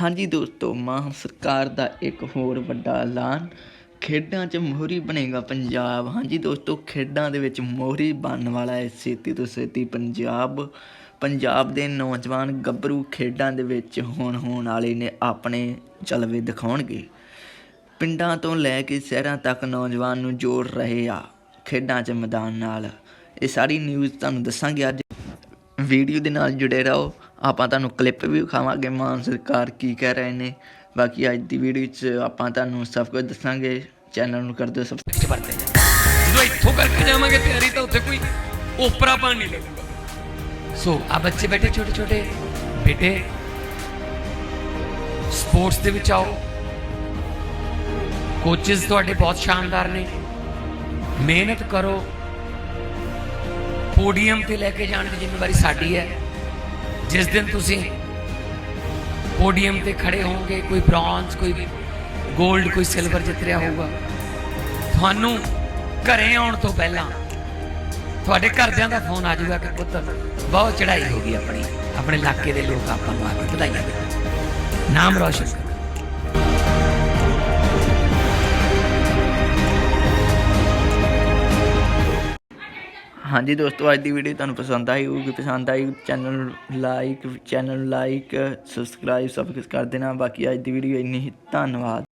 ਹਾਂਜੀ ਦੋਸਤੋ ਮਾਨ ਸਰਕਾਰ ਦਾ ਇੱਕ ਹੋਰ ਵੱਡਾ ਐਲਾਨ। ਖੇਡਾਂ 'ਚ ਮੋਹਰੀ ਬਣੇਗਾ ਪੰਜਾਬ। ਹਾਂਜੀ ਦੋਸਤੋ, ਖੇਡਾਂ ਦੇ ਵਿੱਚ ਮੋਹਰੀ ਬਣਨ ਵਾਲਾ ਹੈ ਛੇਤੀ ਤੋਂ ਛੇਤੀ ਪੰਜਾਬ। ਪੰਜਾਬ ਦੇ ਨੌਜਵਾਨ ਗੱਭਰੂ ਖੇਡਾਂ ਦੇ ਵਿੱਚ ਹੋਣ ਹੋਣ ਵਾਲੇ ਨੇ ਆਪਣੇ ਚਲਵੇ ਦਿਖਾਉਣਗੇ। ਪਿੰਡਾਂ ਤੋਂ ਲੈ ਕੇ ਸ਼ਹਿਰਾਂ ਤੱਕ ਨੌਜਵਾਨ ਨੂੰ ਜੋੜ ਰਹੇ ਆ ਖੇਡਾਂ 'ਚ ਮੈਦਾਨ ਨਾਲ। ਇਹ ਸਾਰੀ ਨਿਊਜ਼ ਤੁਹਾਨੂੰ ਦੱਸਾਂਗੇ ਅੱਜ। ਵੀਡੀਓ ਦੇ ਨਾਲ ਜੁੜੇ ਰਹੋ। ਆਪਾਂ ਤੁਹਾਨੂੰ ਕਲਿੱਪ ਵੀ ਵਿਖਾਵਾਂਗੇ, ਮਾਨ ਸਰਕਾਰ ਕੀ ਕਹਿ ਰਹੇ ਨੇ। ਬਾਕੀ ਅੱਜ ਦੀ ਵੀਡੀਓ 'ਚ ਆਪਾਂ ਤੁਹਾਨੂੰ ਸਭ ਕੁਝ ਦੱਸਾਂਗੇ। ਚੈਨਲ ਨੂੰ ਕਰ ਦਿਓ ਸਬਸਕ੍ਰਾਈਬ ਵਿੱਚ ਵਰਤੇ। ਜਦੋਂ ਇੱਥੋਂ ਕਰਕੇ ਜਾਵਾਂਗੇ ਤਿਆਰੀ, ਤਾਂ ਉੱਥੇ ਕੋਈ ਓਪਰਾ ਪਾਣ ਨਹੀਂ ਲੱਗੂਗਾ ਸੋ ਆ ਬੱਚੇ ਬੈਠੇ, ਛੋਟੇ ਛੋਟੇ। ਬੇਟੇ ਸਪੋਰਟਸ ਦੇ ਵਿੱਚ ਆਓ। ਕੋਚਸ ਤੁਹਾਡੇ ਬਹੁਤ ਸ਼ਾਨਦਾਰ ਨੇ। ਮਿਹਨਤ ਕਰੋ। ਪੋਡੀਅਮ ਤੇ ਲੈ ਕੇ ਜਾਣ ਦੀ ਜ਼ਿੰਮੇਵਾਰੀ ਸਾਡੀ ਹੈ। ਜਿਸ ਦਿਨ ਤੁਸੀਂ ਪੋਡੀਅਮ ਤੇ ਖੜੇ ਹੋਵੋਗੇ, ਕੋਈ ਬ੍ਰੌਂਜ਼ ਕੋਈ 골ਡ ਕੋਈ ਸਿਲਵਰ ਜਿੱਤ ਰਿਹਾ ਹੋਊਗਾ, ਤੁਹਾਨੂੰ ਘਰੇ ਆਉਣ ਤੋਂ ਪਹਿਲਾਂ ਤੁਹਾਡੇ ਘਰਦਿਆਂ ਦਾ ਫੋਨ ਆ ਜਾਊਗਾ ਕਿ ਪੁੱਤ, ਬਹੁਤ ਚੜ੍ਹਾਈ ਹੋ ਗਈ ਆਪਣੀ, ਆਪਣੇ ਇਲਾਕੇ ਦੇ ਲੋਕ ਆਪਾਂ ਨੂੰ ਆ ਕੇ ਵਧਾਈਆਂ ਦੇ ਨਾਮ ਰੌਸ਼ਨ ਹਾਂਜੀ ਦੋਸਤੋ, ਅੱਜ ਦੀ ਵੀਡੀਓ ਤੁਹਾਨੂੰ ਪਸੰਦ ਆਈ ਹੋਊਗੀ ਪਸੰਦ ਆਈ ਚੈਨਲ ਨੂੰ ਲਾਈਕ ਚੈਨਲ ਨੂੰ ਲਾਈਕ ਸਬਸਕ੍ਰਾਈਬ ਸਭ ਕੁਝ ਕਰ ਦੇਣਾ। ਬਾਕੀ ਅੱਜ ਦੀ ਵੀਡੀਓ ਇੰਨੀ ਹੀ। ਧੰਨਵਾਦ।